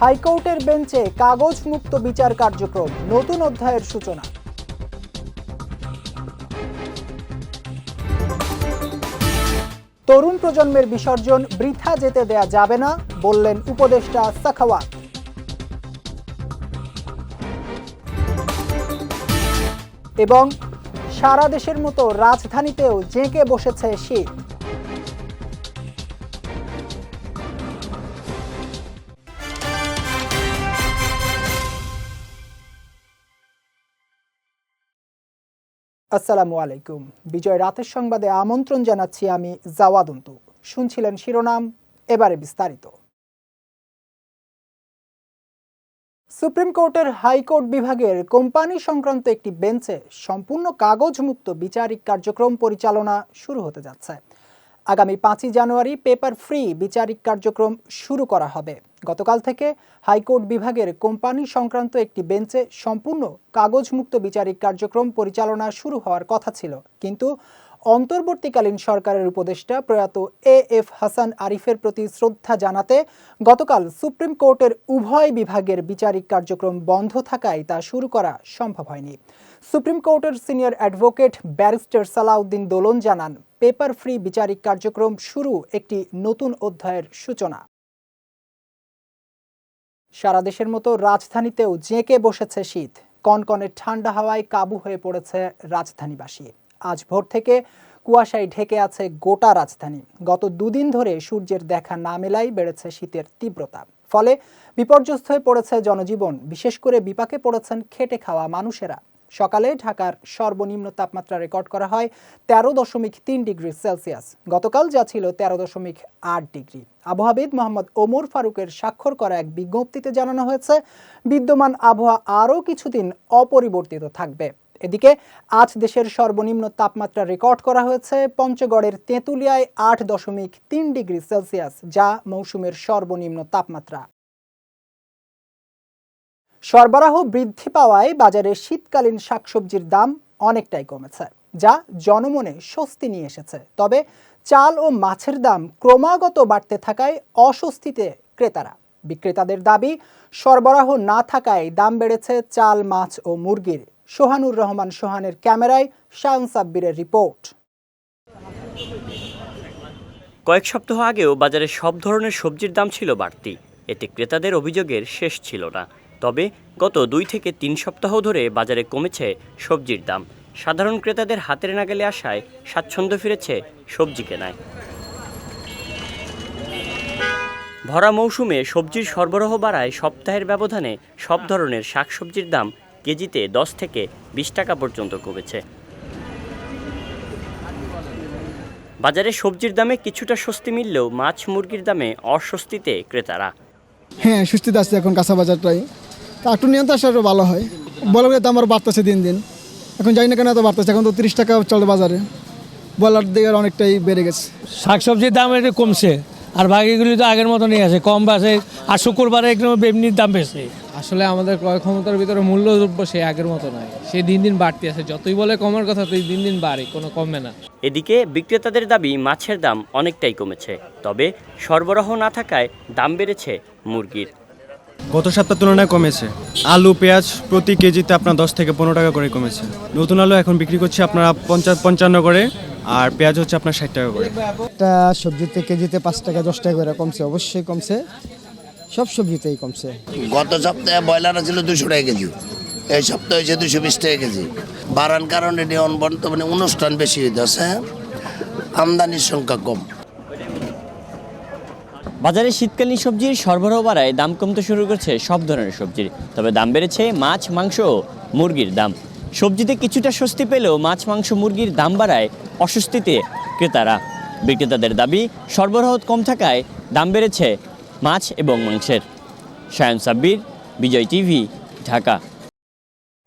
হাইকোর্টের বেঞ্চে কাগজ মুক্ত বিচার কার্যক্রম, নতুন অধ্যায়ের সূচনা। তরুণ প্রজন্মের বিসর্জন, বৃথা যেতে দেয়া যাবে না, বললেন উপদেষ্টা সাখাওয়াত। এবং সারা দেশের মতো রাজধানীতেও জেঁকে বসেছে শীত। আসসালামু আলাইকুম। বিজয় রাতের সংবাদে আমন্ত্রণ জানাচ্ছি আমি জাওয়াদন্তু শুনছিলেন শিরোনাম, এবারে বিস্তারিত। সুপ্রিম কোর্টের হাইকোর্ট বিভাগের কোম্পানি সংক্রান্ত একটি বেঞ্চে সম্পূর্ণ কাগজমুক্ত বিচারিক কার্যক্রম পরিচালনা শুরু হতে যাচ্ছে। আগামী পাঁচই জানুয়ারি পেপার ফ্রি বিচারিক কার্যক্রম শুরু করা হবে। গতকাল থেকে হাইকোর্ট বিভাগের কোম্পানি সংক্রান্ত একটি বেঞ্চে সম্পূর্ণ কাগজমুক্ত বিচারিক কার্যক্রম পরিচালনা শুরু হওয়ার কথা ছিল। কিন্তু অন্তর্বর্তীকালীন সরকারের উপদেষ্টা প্রয়াত এ এফ হাসান আরিফের প্রতি শ্রদ্ধা জানাতে গতকাল সুপ্রিম কোর্টের উভয় বিভাগের বিচারিক কার্যক্রম বন্ধ থাকায় তা শুরু করা সম্ভব হয়নি। সুপ্রিম কোর্টের senior advocate barrister Salauddin Dolon জানান পেপার ফ্রি বিচারিক কার্যক্রম শুরু, একটি নতুন অধ্যায়ের সূচনা। সারা দেশের মতো রাজধানীতেও জেঁকে বসেছে শীত। কনকনে ঠান্ডা হাওয়ায় কাবু হয়ে পড়েছে রাজধানীবাসী। আজ ভোর থেকে কুয়াশায় ঢেকে আছে গোটা রাজধানী। গত দুদিন ধরে সূর্যের দেখা না মেলাই বেড়েছে শীতের তীব্রতা। ফলে বিপর্যস্ত হয়ে পড়েছে জনজীবন। বিশেষ করে বিপাকে পড়েছেন খেটে খাওয়া মানুষেরা। সকালে ঢাকার সর্বনিম্ন তাপমাত্রা রেকর্ড করা হয় তেরো দশমিক তিন ডিগ্রি সেলসিয়াস। গতকাল যা ছিল তেরো দশমিক আট ডিগ্রি। আবহাওয়াবিদ মোহাম্মদ ওমর ফারুকের স্বাক্ষর করা এক বিজ্ঞপ্তিতে জানানো হয়েছে, বিদ্যমান আবহাওয়া আরও কিছুদিন অপরিবর্তিত থাকবে। এদিকে আজ দেশের সর্বনিম্ন তাপমাত্রা রেকর্ড করা হয়েছে পঞ্চগড়ের তেঁতুলিয়ায় আট দশমিক তিন ডিগ্রি সেলসিয়াস, যা মৌসুমের সর্বনিম্ন তাপমাত্রা। সরবরাহ বৃদ্ধি পাওয়ায় বাজারে শীতকালীন শাকসবজির দাম অনেকটাই কমেছে, যা জনমনে স্বস্তি নিয়ে এসেছে। তবে চাল ও মাছের দাম ক্রমাগত বাড়তে থাকায় অস্বস্তিতে ক্রেতারা। বিক্রেতাদের দাবি, সরবরাহ না থাকায় দাম বেড়েছে চাল, মাছ ও মুরগির। সোহানুর রহমান সোহানের ক্যামেরায় শায়ন সাব্বিরের রিপোর্ট। কয়েক সপ্তাহ আগেও বাজারে সব ধরনের সবজির দাম ছিল বাড়তি। এতে ক্রেতাদের অভিযোগের শেষ ছিল না। তবে গত দুই থেকে তিন সপ্তাহ ধরে বাজারে কমেছে সবজির দাম। সাধারণ ক্রেতাদের হাতের নাগালে আসায় স্বাচ্ছন্দ্য ফিরেছে সবজি কেনায়। ভরা মৌসুমে সবজির সরবরাহ বাড়ায় সপ্তাহের ব্যবধানে সব ধরনের শাকসবজির দাম কেজিতে দশ থেকে বিশ টাকা পর্যন্ত কমেছে। বাজারে সবজির দামে কিছুটা স্বস্তি মিললেও মাছ মুরগির দামে অস্বস্তিতে ক্রেতারা। হ্যাঁ সুস্থিত আছে এখন কাঁচা বাজারটাই। তা একটু নিয়ন্ত্রণ আসলে ভালো হয়। বলার দাম আরও বাড়তেছে দিন দিন। এখন জানি না কেন এত বাড়তেছে এখন তো তিরিশ টাকা চলে বাজারে। বলার দিকে অনেকটাই বেড়ে গেছে। শাকসবজির দাম একটু কমছে আর বাকিগুলি তো আগের মতনই আছে কম আছে আর শুক্রবারে একটু বেমনির দাম বেশি। আসলে আমাদের ক্রয় ক্ষমতার ভিতরে মূল্য দ্রব্য সে আগের মতো নয় সে দিন দিন বাড়তে আছে যতই বলে কমার কথা তুই দিন দিন বাড়ে কোনো কমে না। এদিকে বিক্রেতাদের দাবি মাছের দাম অনেকটাই কমেছে তবে সরবরাহ না থাকায় দাম বেড়েছে মুরগির। গত সপ্তাহের তুলনায় কমেছে। আলু পেঁয়াজ প্রতি কেজিতে আপনার দশ থেকে পনেরো টাকা করে কমেছে। নতুন আলু এখন বিক্রি করছে আপনারা পঞ্চাশ পঞ্চান্ন করে আর পেঁয়াজ হচ্ছে আপনার ষাট টাকা করে। একটা সবজিতে কেজিতে পাঁচ টাকা দশ টাকা করে কমছে অবশ্যই কমছে। সব সবজিতেই কমছে। গত সপ্তাহে ব্রয়লার ছিল দুশো টাকা কেজি। এই সপ্তাহে হয়েছে দুশো বিশ টাকা কেজি। বাড়ার কারণে নিয়ন বর্তমানে অনুষ্ঠান বেশি হইতেছে। আমদানির সংখ্যা কম। বাজারে শীতকালীন সবজির সরবরাহ বাড়ায় দাম কমতে শুরু করেছে সব ধরনের সবজির। তবে দাম বেড়েছে মাছ, মাংস মুরগির দাম। সবজিতে কিছুটা স্বস্তি পেলেও মাছ, মাংস, মুরগির দাম বাড়ায় অস্বস্তিতে ক্রেতারা। বিক্রেতাদের দাবি, সরবরাহ কম থাকায় দাম বেড়েছে মাছ এবং মাংসের। সায়ন সাব্বির, বিজয় টিভি, ঢাকা।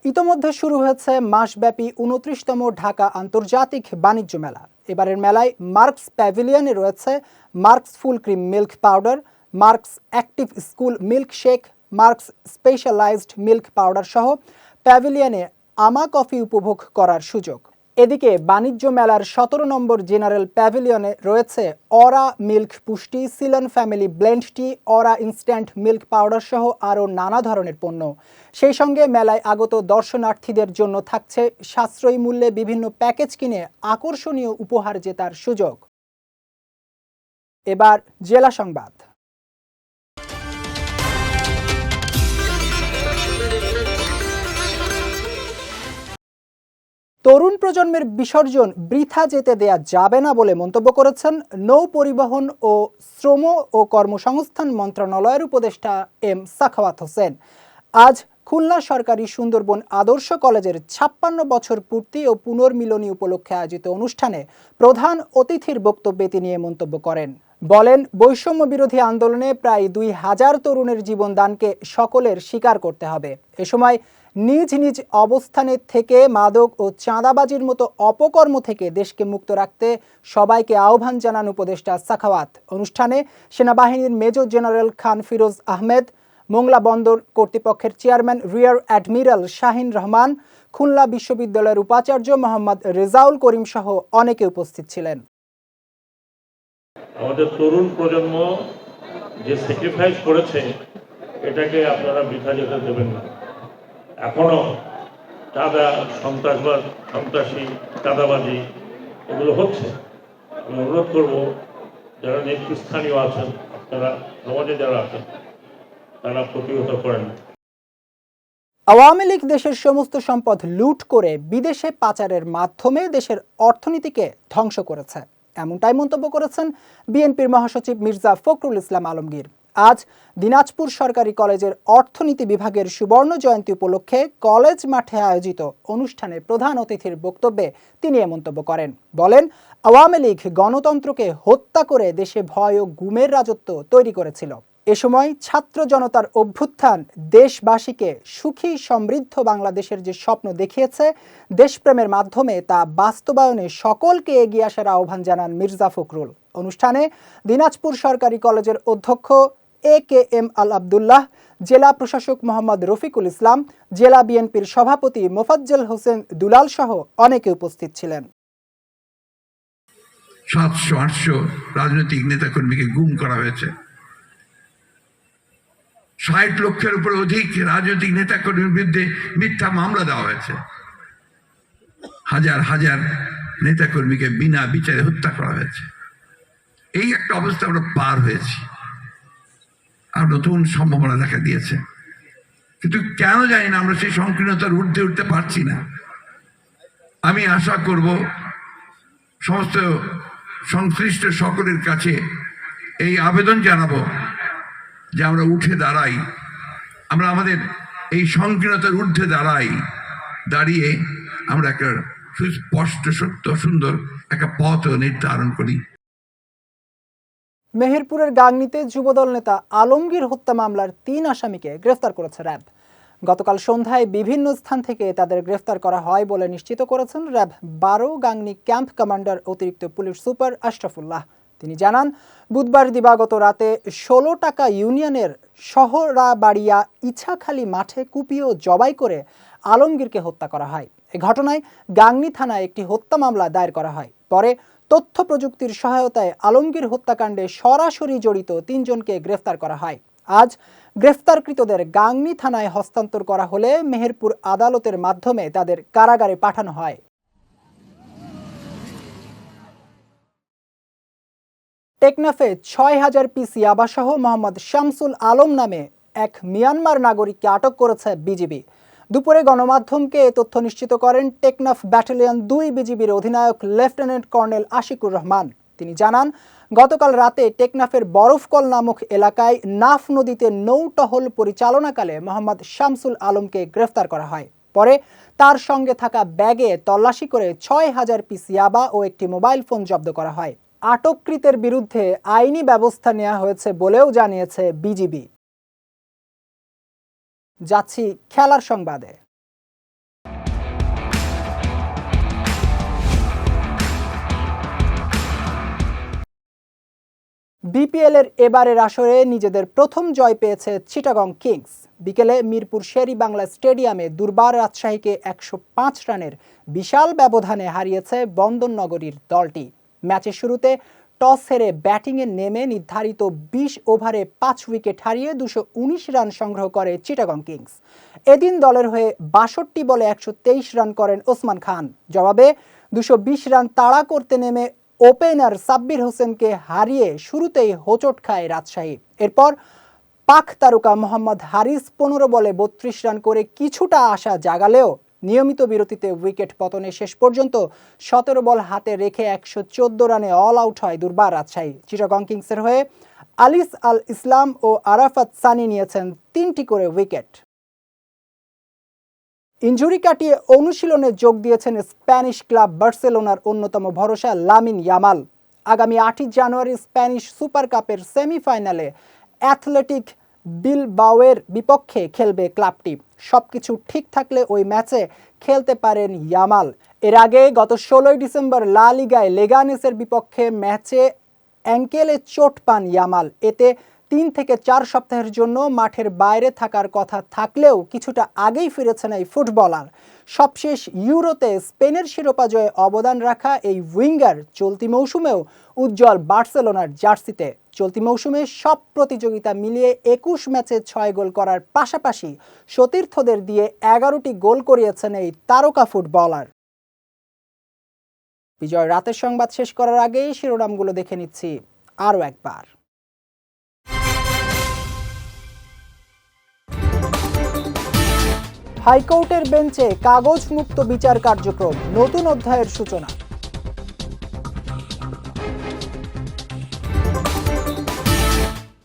ইতোমধ্যে শুরু হয়েছে মাসব্যাপী উনত্রিশতম ঢাকা আন্তর্জাতিক বাণিজ্য মেলা। এবারের মেলায় মার্কস প্যাভিলিয়নে রয়েছে Marks full cream milk powder, Marks active school milk shake, Marks specialised milk powder সহ প্যাভিলিয়নে আমা কফি উপভোগ করার সুযোগ। এদিকে বাণিজ্য মেলার সতেরো নম্বর জেনারেল প্যাভিলিয়নে রয়েছে অরা মিল্ক পুষ্টি, Ceylon family blend tea, Aura instant milk powder সহ আরও নানা ধরনের পণ্য। সেই সঙ্গে মেলায় আগত দর্শনার্থীদের জন্য থাকছে সাশ্রয়ী মূল্যে বিভিন্ন প্যাকেজ কিনে আকর্ষণীয় উপহার জেতার সুযোগ। এবার জেলা সংবাদ। তরুণ প্রজন্মের বিসর্জন বৃথা যেতে দেয়া যাবে না বলে মন্তব্য করেছেন নৌ পরিবহন ও শ্রম ও কর্মসংস্থান মন্ত্রণালয়ের উপদেষ্টা এম সাখাওয়াত হোসেন। আজ খুলনা সরকারি সুন্দরবন আদর্শ কলেজের ছাপ্পান্ন বছর পূর্তি ও পুনর্মিলনী উপলক্ষে আয়োজিত অনুষ্ঠানে প্রধান অতিথির বক্তব্যে তিনি এ মন্তব্য করেন। বলেন, বৈষম্য বিরোধী আন্দোলনে প্রায় দুই হাজার তরুণের জীবনদানকে সকলের স্বীকার করতে হবে। এ সময় নিজ নিজ অবস্থানে থেকে মাদক ও চাঁদাবাজির মতো অপকর্ম থেকে দেশকে মুক্ত রাখতে সবাইকে আহ্বান জানান উপদেষ্টা সাখাওয়াত। অনুষ্ঠানে সেনাবাহিনীর মেজর জেনারেল খান ফিরোজ আহমেদ, মোংলা বন্দর কর্তৃপক্ষের chairman rear admiral Shahin Rahman, Khulna বিশ্ববিদ্যালয়ের উপাচার্য মোহাম্মদ রেজাউল করিম সহ অনেকে উপস্থিত ছিলেন। আমাদের তরুণ প্রজন্ম যে স্যাক্রিফাইস করেছে, এটাকে আপনারা বৃথা যেতে দেবেন না। এখনও চাঁদা সন্ত্রাসবাদ, সন্ত্রাসী চাঁদাবাজি এগুলো হচ্ছে। আমি অনুরোধ করব, যারা নেতৃস্থানীয় আছেন যারা সমাজে যারা আছেন, তারা প্রতিহত করেন। আওয়ামী লীগ দেশের সমস্ত সম্পদ লুট করে বিদেশে পাচারের মাধ্যমে দেশের অর্থনীতিকে ধ্বংস করেছে। এমনটাই মন্তব্য করেছেন বিএনপির মহাসচিব মির্জা ফখরুল ইসলাম আলমগীর। আজ দিনাজপুর সরকারি কলেজের অর্থনীতি বিভাগের সুবর্ণ জয়ন্তী উপলক্ষে কলেজ মাঠে আয়োজিত অনুষ্ঠানে প্রধান অতিথির বক্তব্যে তিনি এ মন্তব্য করেন। বলেন, আওয়ামী লীগ গণতন্ত্রকে হত্যা করে দেশে ভয় ও গুমের রাজত্ব তৈরি করেছিল। এ সময় ছাত্র জনতার অভ্যুত্থান দেশবাসীকে সুখী, সমৃদ্ধ বাংলাদেশের যে স্বপ্ন দেখিয়েছে দেশপ্রেমের মাধ্যমে তা বাস্তবায়নে সকলকে এগিয়ে আসার আহ্বান জানান মির্জা ফখরুল। অনুষ্ঠানে দিনাজপুর সরকারি কলেজের অধ্যক্ষ এ কে এম আল আবদুল্লাহ জেলা প্রশাসক মোহাম্মদ রফিকুল ইসলাম, জেলা বিএনপির সভাপতি মোফাজ্জল হোসেন দুলাল সহ অনেকে উপস্থিত ছিলেন। সাতশো আটশো রাজনৈতিক নেতাকর্মীকে গুম করা হয়েছে। ষাট লক্ষের উপর অধিক রাজনৈতিক নেতাকর্মীর বিরুদ্ধে মিথ্যা মামলা দেওয়া হয়েছে। হাজার হাজার নেতাকর্মীকে বিনা বিচারে হত্যা করা হয়েছে। এই একটা অবস্থা আমরা পার হয়েছি। নতুন সম্ভাবনা দেখা দিয়েছে। কিন্তু কেন জানি না, আমরা সেই সংকীর্ণতার ঊর্ধ্বে উঠতে পারছি না। আমি আশা করব সমস্ত সংশ্লিষ্ট সকলের কাছে এই আবেদন জানাব যে আমরা উঠে দাঁড়াই, আমরা আমাদের এই সংকীর্ণতার ঊর্ধ্বে দাঁড়াই, দাঁড়িয়ে আমরা একটা সুস্পষ্ট, সত্য, সুন্দর একটা পথ নির্ধারণ করি। মেহেরপুরের গাংনীতে যুবদল নেতা আলমগীর হত্যা মামলার তিন আসামিকে গ্রেফতার করেছে র্যাব। গতকাল সন্ধ্যায় বিভিন্ন স্থান থেকে তাদের গ্রেফতার করা হয় বলে নিশ্চিত করেছেন র্যাব বারো গাংনী ক্যাম্প কমান্ডার অতিরিক্ত পুলিশ সুপার আশরাফুল্লাহ। তিনি জানান, বুধবার দিবাগত রাতে ষোলো টাকা ইউনিয়নের শহরাবাড়িয়া ইছাখালী মাঠে কুপিয়ে জবাই করে আলমগীরকে হত্যা করা হয়। এ ঘটনায় গাংনী থানায় একটি হত্যা মামলা দায়ের করা হয়। পরে তথ্য প্রযুক্তির সহায়তায় আলমগীর হত্যাকাণ্ডে সরাসরি জড়িত তিনজনকে গ্রেফতার করা হয়। আজ গ্রেফতারকৃতদের গাংনী থানায় হস্তান্তর করা হলে মেহেরপুর আদালতের মাধ্যমে তাদের কারাগারে পাঠানো হয়। টেকনাফে ছয় হাজার পিস ইয়াবাসহ মোহাম্মদ শামসুল আলম নামে এক মিয়ানমার নাগরিককে আটক করেছে বিজিবি। দুপুরে গণমাধ্যমকে এ তথ্য নিশ্চিত করেন টেকনাফ ব্যাটালিয়ন দুই বিজিবির অধিনায়ক লেফটেন্যান্ট কর্নেল আশিকুর রহমান। তিনি জানান, গতকাল রাতে টেকনাফের বরফকল নামক এলাকায় নাফ নদীতে নৌটহল পরিচালনাকালে মোহাম্মদ শামসুল আলমকে গ্রেফতার করা হয়। পরে তার সঙ্গে থাকা ব্যাগে তল্লাশি করে ছয় হাজার পিস ইয়াবা ও একটি মোবাইল ফোন জব্দ করা হয়। আটককৃতের বিরুদ্ধে আইনি ব্যবস্থা নেওয়া হয়েছে বলেও জানিয়েছে বিজিবি। যাচ্ছি খেলার সংবাদে। বিপিএল এর এবারের আসরে নিজেদের প্রথম জয় পেয়েছে চিটাগং কিংস। বিকেলে মিরপুর শেরি বাংলা স্টেডিয়ামে দুর্বার রাজশাহীকে একশো পাঁচ রানের বিশাল ব্যবধানে হারিয়েছে বন্দরনগরীর দলটি। ম্যাচের শুরুতে টস হেরে ব্যাটিংয়ে নেমে নির্ধারিত বিশ ওভারে পাঁচ উইকেট হারিয়ে দুশো রান সংগ্রহ করে চিটাগং কিংস। এদিন দলের হয়ে বাষট্টি বলে একশো তেইশ রান করেন ওসমান খান। জবাবে দুশো রান তাড়া করতে নেমে ওপেনার সাব্বির হোসেনকে হারিয়ে শুরুতেই হোচট খায় রাজশাহী। এরপর পাক তারকা মোহাম্মদ হারিস পনেরো বলে বত্রিশ রান করে কিছুটা আশা জাগালেও নিয়মিত বিরতিতে উইকেট পতনে শেষ পর্যন্ত সতেরো বল হাতে রেখে একশো চোদ্দ রানে অল আউট হয় দুর্বার রাজশাহী। চিটাগং কিংসের হয়ে আলিস আল ইসলাম ও আরাফাত সানি নিয়েছেন তিনটি করে উইকেট। ইঞ্জুরি কাটিয়ে অনুশীলনে যোগ দিয়েছেন স্প্যানিশ ক্লাব বার্সেলোনার অন্যতম ভরসা লামিন ইয়ামাল। আগামী আটই জানুয়ারি স্প্যানিশ সুপার কাপের সেমিফাইনালে অ্যাথলেটিক বিলবাওয়ের বিপক্ষে খেলবে ক্লাবটি। সবকিছু ঠিক থাকলে ওই ম্যাচে খেলতে পারেন ইয়ামাল। এর আগে গত ষোলোই ডিসেম্বর লা লিগায় লেগানেসের বিপক্ষে ম্যাচে অ্যাঙ্কেলে চোট পান ইয়ামাল। এতে তিন থেকে চার সপ্তাহের জন্য মাঠের বাইরে থাকার কথা থাকলেও কিছুটা আগেই ফিরেছেন এই ফুটবলার। সবশেষ ইউরোতে স্পেনের শিরোপা জয়ে অবদান রাখা এই উইঙ্গার চলতি মৌসুমেও উজ্জ্বল বার্সেলোনার জার্সিতে। চলতি মৌসুমে সব প্রতিযোগিতা মিলিয়ে একুশ ম্যাচে ছয় গোল করার পাশাপাশি সতীর্থদের দিয়ে এগারোটি গোল করিয়েছেন এই তারকা ফুটবলার। বিজয় রাতের সংবাদ শেষ করার আগেই শিরোনামগুলো দেখে নিচ্ছি আরও একবার। হাইকোর্টের বেঞ্চে কাগজ মুক্ত বিচার কার্যক্রম, নতুন অধ্যায়ের সূচনা।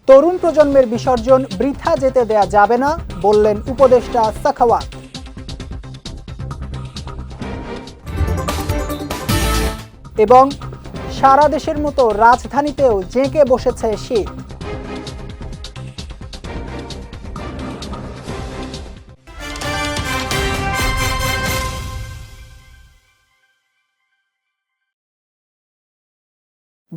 তরুণ প্রজন্মের বিসর্জন বৃথা যেতে দেয়া যাবে না, বললেন উপদেষ্টা সাখাওয়াত। এবং সারা দেশের মতো রাজধানীতেও জেঁকে বসেছে শীত।